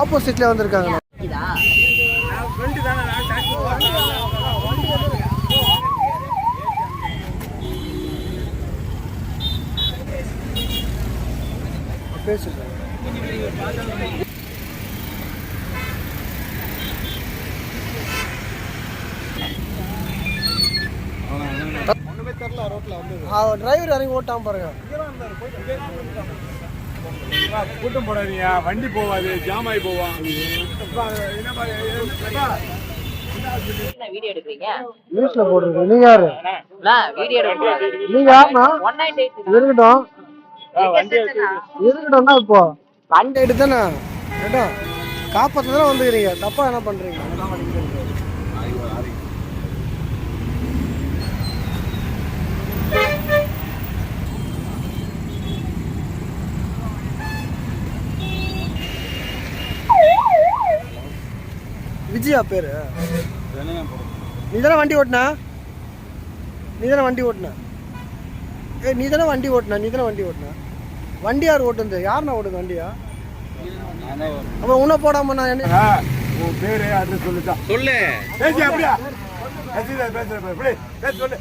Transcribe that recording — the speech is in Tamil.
ஆப்போசிட்ல வந்திருக்காங்க. பேசுங்க டிரைவர் இறங்கி ஓட்டாம பாருங்க. கூட்டம் போடாதீங்க. வண்டி போவாது ஜாம் ஆகி போவான் என்ன வீடியோ எடுக்கிறீங்க? நியூஸ்ல போட்டிருக்கு. நீங்க யாரு? நான் வீடியோ எடுக்கிறேன் நீங்க எயிட் இருக்கட்டும். இருக்கட்டும்னா இப்போ வண்டி எடுத்து தானே கேட்டோம் காப்பாற்ற தானே? வந்துக்கிறீங்க. தப்பா என்ன பண்றீங்க? விஜயா பேரு? நீ தானே வண்டி ஓட்டினா? நீ தானே வண்டி ஓட்டின? ஏய் நீ தானே வண்டி ஓட்டின? நீ தானே வண்டி ஓட்டின? வண்டி யார் ஓட்டுனது? யாருண்ணா ஓடுது வண்டியா? அப்போ உன்னை போடாம நான் என்ன உன் பேரு அட்ரஸ் சொல்லுதான் சொல்லு. பேசி அப்படியா? பேசுற பேசுற இப்படி பேச சொல்லு.